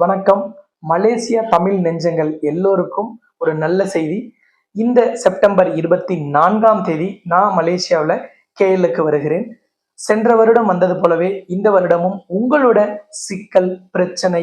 வணக்கம். மலேசியா தமிழ் நெஞ்சங்கள் எல்லோருக்கும் ஒரு நல்ல செய்தி. இந்த செப்டம்பர் இருபத்தி நான்காம் தேதி நான் மலேசியாவில் கேஎலுக்கு வருகிறேன். சென்ற வருடம் வந்தது போலவே இந்த வருடமும் உங்களோட சிக்கல் பிரச்சனை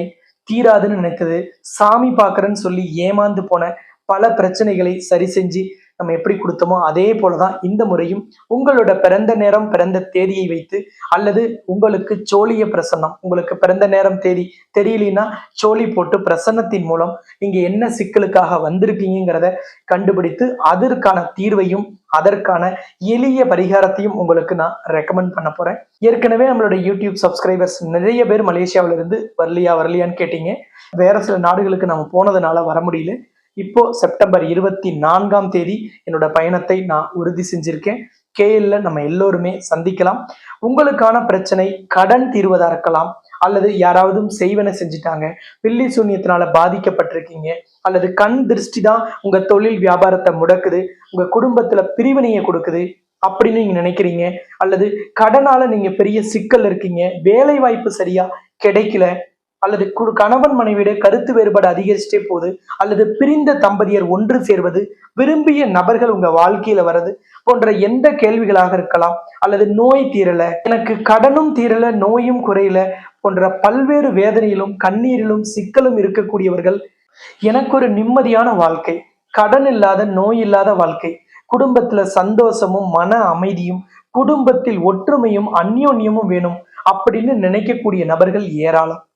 தீராதுன்னு நினைத்தது. சாமி பார்க்கறேன்னு சொல்லி ஏமாந்து போன பல பிரச்சனைகளை சரி செஞ்சு நம்ம எப்படி கொடுத்தோமோ அதே போலதான் இந்த முறையும் உங்களோட பிறந்த நேரம் பிறந்த தேதியை வைத்து அல்லது உங்களுக்கு சோழிய பிரசன்னம் உங்களுக்கு பிறந்த நேரம் தேதி தெரியலனா சோழி போட்டு பிரசன்னத்தின் மூலம் நீங்க என்ன சிக்கலுக்காக வந்திருக்கீங்கிறத கண்டுபிடித்து அதற்கான தீர்வையும் அதற்கான எளிய பரிகாரத்தையும் உங்களுக்கு நான் ரெக்கமெண்ட் பண்ண போறேன். ஏற்கனவே நம்மளோட யூடியூப் சப்ஸ்கிரைபர்ஸ் நிறைய பேர் மலேசியாவில இருந்து வரலையா வரலையான்னு கேட்டீங்க. வேற சில நாடுகளுக்கு நம்ம போனதுனால வர முடியல. இப்போ செப்டம்பர் இருபத்தி நான்காம் தேதி என்னோட பயணத்தை நான் உறுதி செஞ்சிருக்கேன். கேஎல்ல நம்ம எல்லோருமே சந்திக்கலாம். உங்களுக்கான பிரச்சனை கடன் தீர்வதா இருக்கலாம் அல்லது யாராவது செய்வன செஞ்சுட்டாங்க பில்லி சூன்யத்தினால பாதிக்கப்பட்டிருக்கீங்க அல்லது கண் திருஷ்டி தான் உங்க தொழில் வியாபாரத்தை முடக்குது உங்க குடும்பத்துல பிரிவினையை கொடுக்குது அப்படின்னு நீங்க நினைக்கிறீங்க அல்லது கடனால நீங்க பெரிய சிக்கல் இருக்கீங்க வேலை வாய்ப்பு சரியா கிடைக்கல அல்லது கு- கணவன் மனைவியிட கருத்து வேறுபாடு அதிகரிச்சுட்டே போகுது. அல்லது பிரிந்த தம்பதியர் ஒன்று சேர்வது விரும்பிய நபர்கள் உங்க வாழ்க்கையில வர்றது போன்ற எந்த கேள்விகளாக இருக்கலாம். அல்லது நோய் தீரல எனக்கு கடனும் தீரல நோயும் குறையல போன்ற பல்வேறு வேதனையிலும் கண்ணீரிலும் சிக்கலும் இருக்கக்கூடியவர்கள் எனக்கு ஒரு நிம்மதியான வாழ்க்கை கடன் இல்லாத நோய் இல்லாத வாழ்க்கை குடும்பத்துல சந்தோஷமும் மன அமைதியும் குடும்பத்தில் ஒற்றுமையும் அந்யோன்யமும் வேணும் அப்படின்னு நினைக்கக்கூடிய நபர்கள் ஏராளம்.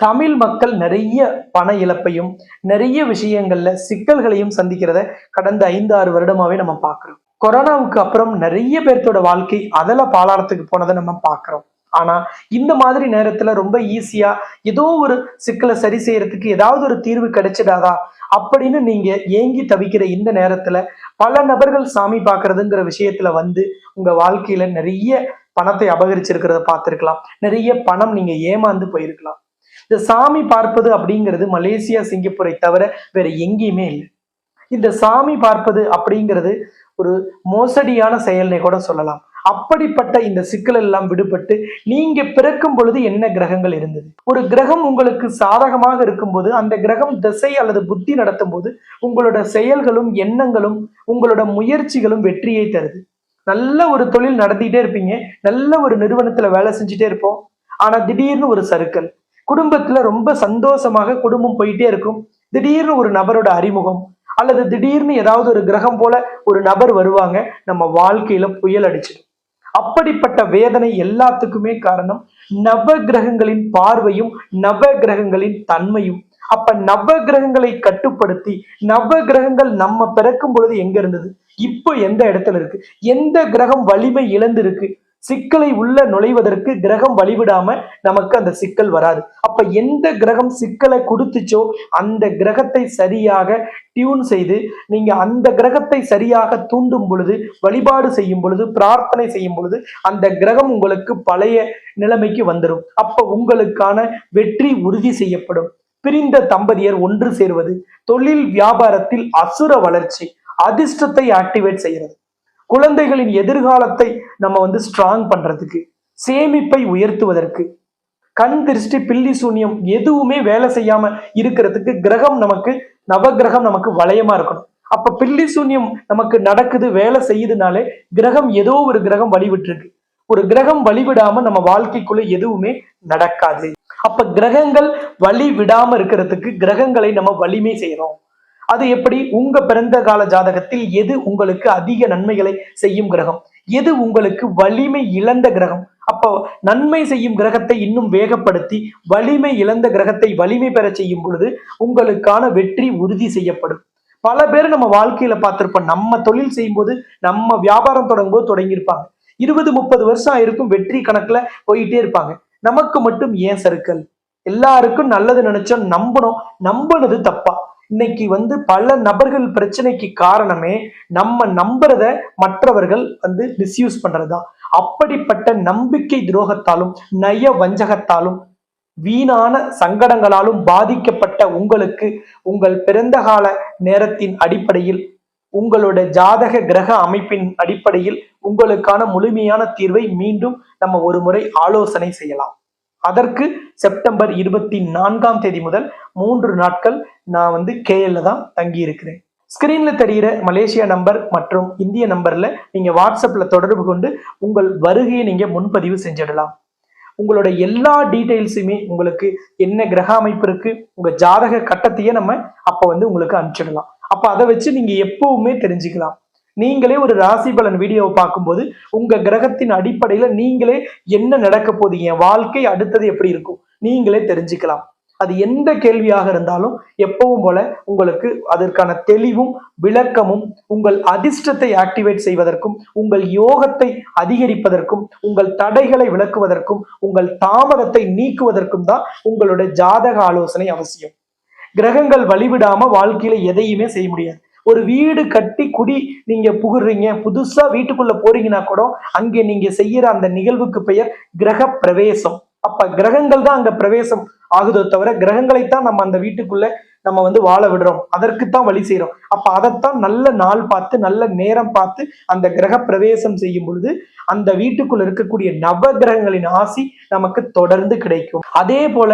தமிழ் மக்கள் நிறைய பண இழப்பையும் நிறைய விஷயங்கள்ல சிக்கல்களையும் சந்திக்கிறத கடந்த ஐந்து ஆறு வருடமாவே நம்ம பார்க்கிறோம். கொரோனாவுக்கு அப்புறம் நிறைய பேர்த்தோட வாழ்க்கை அதில் பாலாரத்துக்கு போனதை நம்ம பார்க்குறோம். ஆனா இந்த மாதிரி நேரத்துல ரொம்ப ஈஸியா ஏதோ ஒரு சிக்கலை சரி செய்யறதுக்கு ஏதாவது ஒரு தீர்வு கிடைச்சிடாதா? அப்படின்னு நீங்க ஏங்கி தவிக்கிற இந்த நேரத்துல பல நபர்கள் சாமி பாக்குறதுங்கிற விஷயத்துல வந்து உங்க வாழ்க்கையில நிறைய பணத்தை அபகரிச்சிருக்கிறத பார்த்துருக்கலாம். நிறைய பணம் நீங்க ஏமாந்து போயிருக்கலாம். இந்த சாமி பார்ப்பது அப்படிங்கிறது மலேசியா சிங்கப்பூரை தவிர வேற எங்கேயுமே இல்லை. இந்த சாமி பார்ப்பது அப்படிங்கிறது ஒரு மோசடியான செயல்னே கூட சொல்லலாம். அப்படிப்பட்ட இந்த சிக்கல் எல்லாம் விடுபட்டு நீங்க பிறக்கும் பொழுது என்ன கிரகங்கள் இருந்தது? ஒரு கிரகம் உங்களுக்கு சாதகமாக இருக்கும்போது அந்த கிரகம் திசை அல்லது புத்தி நடத்தும் போது உங்களோட செயல்களும் எண்ணங்களும் உங்களோட முயற்சிகளும் வெற்றியை தருது. நல்ல ஒரு தொழில் நடத்திட்டே இருப்பீங்க. நல்ல ஒரு நிறுவனத்துல வேலை செஞ்சுட்டே இருப்போம். ஆனா திடீர்னு ஒரு சறுக்கல். குடும்பத்துல ரொம்ப சந்தோஷமாக குடும்பம் போயிட்டே இருக்கும். திடீர்னு ஒரு நபரோட அறிமுகம் அல்லது திடீர்னு ஏதாவது ஒரு கிரகம் போல ஒரு நபர் வருவாங்க நம்ம வாழ்க்கையில புயல் அடிச்சிடும். அப்படிப்பட்ட வேதனை எல்லாத்துக்குமே காரணம் நவ கிரகங்களின் பார்வையும் நவ கிரகங்களின் தன்மையும். அப்ப நவ கிரகங்களை கட்டுப்படுத்தி நவ கிரகங்கள் நம்ம பிறக்கும் பொழுது எங்க இருந்தது? இப்போ எந்த இடத்துல இருக்கு? எந்த கிரகம் வலிமை இழந்திருக்கு? சிக்கலை உள்ள நுழைவதற்கு கிரகம் வழிவிடாம நமக்கு அந்த சிக்கல் வராது. அப்ப எந்த கிரகம் சிக்கலை கொடுத்துச்சோ அந்த கிரகத்தை சரியாக டியூன் செய்து நீங்க அந்த கிரகத்தை சரியாக தூண்டும் பொழுது வழிபாடு செய்யும் பொழுது பிரார்த்தனை செய்யும் பொழுது அந்த கிரகம் உங்களுக்கு பழைய நிலைமைக்கு வந்துடும் அப்ப உங்களுக்கான வெற்றி உறுதி செய்யப்படும். பிரிந்த தம்பதியர் ஒன்று சேர்வது தொழில் வியாபாரத்தில் அசுர வளர்ச்சி அதிர்ஷ்டத்தை ஆக்டிவேட் செய்கிறது. குழந்தைகளின் எதிர்காலத்தை நம்ம வந்து ஸ்ட்ராங் பண்றதுக்கு சேமிப்பை உயர்த்துவதற்கு கண் திருஷ்டி பில்லி சூன்யம் எதுவுமே வேலை செய்யாம இருக்கிறதுக்கு கிரகம் நமக்கு நவகிரகம் நமக்கு வளையமா இருக்கணும். அப்ப பில்லி சூன்யம் நமக்கு நடக்குது வேலை செய்யுதுனாலே கிரகம் ஏதோ ஒரு கிரகம் வழிவிட்டுருக்கு. ஒரு கிரகம் வழிவிடாம நம்ம வாழ்க்கைக்குள்ள எதுவுமே நடக்காது. அப்ப கிரகங்கள் வழி விடாம இருக்கிறதுக்கு கிரகங்களை நம்ம வலிமை செய்யறோம். அது எப்படி? உங்க பிறந்த கால ஜாதகத்தில் எது உங்களுக்கு அதிக நன்மைகளை செய்யும் கிரகம்? எது உங்களுக்கு வலிமை இழந்த கிரகம்? அப்போ நன்மை செய்யும் கிரகத்தை இன்னும் வேகப்படுத்தி வலிமை இழந்த கிரகத்தை வலிமை பெற செய்யும் பொழுது உங்களுக்கான வெற்றி உறுதி செய்யப்படும். பல பேர் நம்ம வாழ்க்கையில பார்த்திருப்போம். நம்ம தொழில் செய்யும்போது நம்ம வியாபாரம் தொடங்கும்போது தொடங்கியிருப்பாங்க. இருபது முப்பது வருஷம் ஆயிருக்கும் வெற்றி கணக்குல போயிட்டே இருப்பாங்க. நமக்கு மட்டும் ஏன் சறுக்கல்? எல்லாருக்கும் நல்லது நினைச்சோம் நம்பணும் நம்பினது தப்பா? இன்னைக்கு வந்து பல நபர்கள் பிரச்சனைக்கு காரணமே நம்ம நம்புறத மற்றவர்கள் வந்து மிஸ்யூஸ் பண்றதுதான். அப்படிப்பட்ட நம்பிக்கை துரோகத்தாலும் நய வஞ்சகத்தாலும் வீணான சங்கடங்களாலும் பாதிக்கப்பட்ட உங்களுக்கு உங்கள் பிறந்த கால நேரத்தின் அடிப்படையில் உங்களோட ஜாதக கிரக அமைப்பின் அடிப்படையில் உங்களுக்கான முழுமையான தீர்வை மீண்டும் நம்ம ஒரு முறை ஆலோசனை செய்யலாம். அதற்கு செப்டம்பர் இருபத்தி நான்காம் தேதி முதல் மூன்று நாட்கள் நான் வந்து கேஎல்ல தான் தங்கி இருக்கிறேன் ஸ்கிரீன்ல தெரிகிற மலேசியா நம்பர் மற்றும் இந்திய நம்பர்ல நீங்க வாட்ஸ்அப்ல தொடர்பு கொண்டு உங்கள் வருகையை நீங்க முன்பதிவு செஞ்சிடலாம். உங்களோட எல்லா டீட்டெயில்ஸுமே உங்களுக்கு என்ன கிரக அமைப்பு இருக்கு உங்க ஜாதக கட்டத்தையே நம்ம அப்ப வந்து உங்களுக்கு அனுப்பிச்சிடலாம். அப்ப அதை வச்சு நீங்க எப்பவுமே தெரிஞ்சுக்கலாம். நீங்களே ஒரு ராசி பலன் வீடியோவை பார்க்கும்போது உங்க கிரகத்தின் அடிப்படையில நீங்களே என்ன நடக்க போகுது? என் வாழ்க்கை அடுத்தது எப்படி இருக்கும்? நீங்களே தெரிஞ்சுக்கலாம். அது எந்த கேள்வியாக இருந்தாலும் எப்பவும் போல உங்களுக்கு அதற்கான தெளிவும் விளக்கமும் உங்கள் அதிர்ஷ்டத்தை ஆக்டிவேட் செய்வதற்கும் உங்கள் யோகத்தை அதிகரிப்பதற்கும் உங்கள் தடைகளை விளக்குவதற்கும் உங்கள் தாமதத்தை நீக்குவதற்கும் தான் உங்களோட ஜாதக ஆலோசனை அவசியம். கிரகங்கள் வழிவிடாம வாழ்க்கையில எதையுமே செய்ய முடியாது. ஒரு வீடு கட்டி குடி நீங்க புகுறீங்க புதுசா வீட்டுக்குள்ள போறீங்கன்னா கூட அங்கே நீங்க செய்யற அந்த நிகழ்வுக்கு பெயர் கிரக பிரவேசம் அப்ப கிரகங்கள் தான் அங்க பிரவேசம் ஆகுதோ தவிர கிரகங்களைத்தான் நம்ம அந்த வீட்டுக்குள்ள நம்ம வந்து வாழ விடுறோம். அதற்குத்தான் வழி செய்யறோம் அப்ப அதைத்தான் நல்ல நாள் பார்த்து நல்ல நேரம் பார்த்து அந்த கிரக பிரவேசம் செய்யும் பொழுது அந்த வீட்டுக்குள்ள இருக்கக்கூடிய நவ கிரகங்களின் ஆசி நமக்கு தொடர்ந்து கிடைக்கும். அதே போல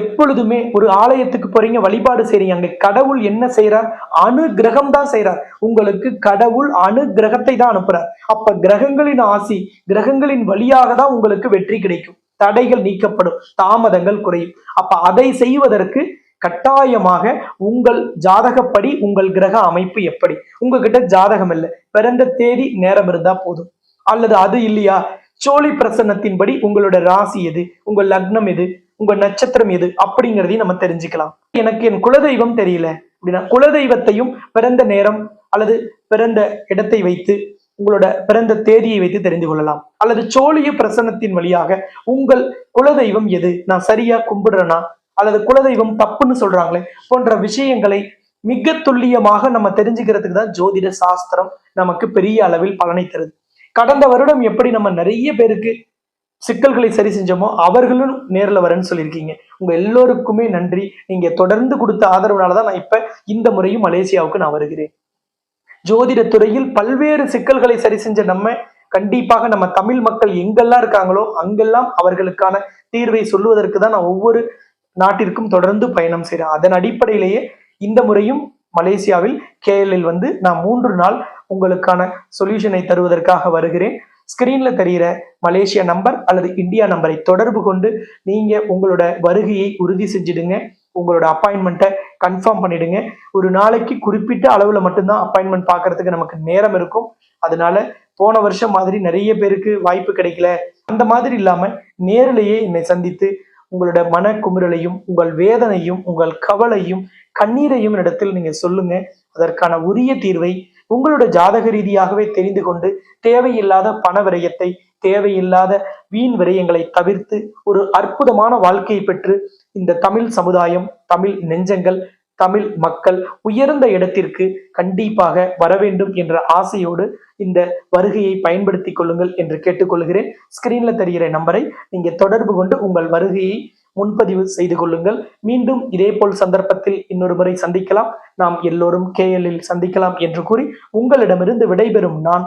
எப்பொழுதுமே ஒரு ஆலயத்துக்கு போறீங்க வழிபாடு செய்றீங்க அங்க கடவுள் என்ன செய்யறார் அணு கிரகம் தான் செய்யறார் உங்களுக்கு கடவுள் அணு கிரகத்தை தான் அனுப்புறார். அப்ப கிரகங்களின் ஆசி கிரகங்களின் வழியாக தான் உங்களுக்கு வெற்றி கிடைக்கும். தடைகள் நீக்கப்படும் தாமதங்கள் குறையும். அப்ப அதை செய்வதற்கு கட்டாயமாக உங்கள் ஜாதகப்படி உங்கள் கிரக அமைப்பு எப்படி? உங்ககிட்ட ஜாதகம் இல்லை. பிறந்த தேதி நேரம் இருந்தா போதும். அல்லது அது இல்லையா? சோழி பிரசன்னத்தின்படி உங்களோட ராசி எது? உங்க லக்னம் எது? உங்க நட்சத்திரம் எது? அப்படிங்கிறதையும் நம்ம தெரிஞ்சுக்கலாம். எனக்கு என் குலதெய்வம் தெரியல. அப்படின்னா குலதெய்வத்தையும் பிறந்த நேரம் அல்லது பிறந்த இடத்தை வைத்து உங்களோட பிறந்த தேதியை வைத்து தெரிந்து கொள்ளலாம். அல்லது சோழிய பிரசன்னத்தின் வழியாக உங்கள் குலதெய்வம் எது? நான் சரியா கும்பிடுறேனா? அல்லது குலதெய்வம் தப்புன்னு சொல்றாங்களே? போன்ற விஷயங்களை மிக துல்லியமாக நம்ம தெரிஞ்சுக்கிறதுக்கு தான் ஜோதிட சாஸ்திரம் நமக்கு பெரிய அளவில் பலனை தருது. கடந்த வருடம் எப்படி நம்ம நிறைய பேருக்கு சிக்கல்களை சரி செஞ்சோமோ அவர்களும் நேர்ல வரேன்னு சொல்லியிருக்கீங்க. உங்க எல்லோருக்குமே நன்றி. நீங்க தொடர்ந்து கொடுத்த ஆதரவுனால தான் நான் இப்ப இந்த முறையும் மலேசியாவுக்கு நான் வருகிறேன். ஜோதிட துறையில் பல்வேறு சிக்கல்களை சரி செஞ்ச நம்ம கண்டிப்பாக நம்ம தமிழ் மக்கள் எங்கெல்லாம் இருக்காங்களோ அங்கெல்லாம் அவர்களுக்கான தீர்வை சொல்லுவதற்கு தான் நான் ஒவ்வொரு நாட்டிற்கும் தொடர்ந்து பயணம் செய்கிறேன் அதன் அடிப்படையிலேயே இந்த முறையும் மலேசியாவில் கேஎல்எல் வந்து நான் மூன்று நாள் உங்களுக்கான சொல்யூஷனை தருவதற்காக வருகிறேன். ஸ்கிரீன்ல தெரிகிற மலேசியா நம்பர் அல்லது இந்தியா நம்பரை தொடர்பு கொண்டு நீங்க உங்களோட வருகையை உறுதி செஞ்சிடுங்க. உங்களோட அப்பாயின்மெண்ட்டை கன்ஃபார்ம் பண்ணிடுங்க. ஒரு நாளைக்கு குறிப்பிட்ட அளவில் மட்டும்தான் அப்பாயின்மெண்ட் பார்க்கறதுக்கு நமக்கு நேரம் இருக்கும். அதனால போன வருஷம் மாதிரி நிறைய பேருக்கு வாய்ப்பு கிடைக்கல. அந்த மாதிரி இல்லாமல் நேரிலேயே என்னை சந்தித்து உங்களோட மன குமுறலையும் உங்கள் வேதனையும் உங்கள் கவலையும் கண்ணீரையும் இடத்தில் நீங்கள் சொல்லுங்க. அதற்கான உரிய தீர்வை உங்களோட ஜாதக ரீதியாகவே தெரிந்து கொண்டு தேவையில்லாத பண விரயத்தை தேவையில்லாத வீண் விரயங்களை தவிர்த்து ஒரு அற்புதமான வாழ்க்கையை பெற்று இந்த தமிழ் சமுதாயம் தமிழ் நெஞ்சங்கள் தமிழ் மக்கள் உயர்ந்த இடத்திற்கு கண்டிப்பாக வர வேண்டும் என்ற ஆசையோடு இந்த வருகையை பயன்படுத்திக் கொள்ளுங்கள் என்று கேட்டுக்கொள்கிறேன். ஸ்கிரீன்ல தெரிகிற நம்பரை நீங்க தொடர்பு கொண்டு உங்கள் வருகையை முன்பதிவு செய்து கொள்ளுங்கள். மீண்டும் இதேபோல் சந்தர்ப்பத்தில் இன்னொரு முறை சந்திக்கலாம். நாம் எல்லோரும் கேஎல்லில் சந்திக்கலாம் என்று கூறி உங்களிடமிருந்து விடைபெறும் நான்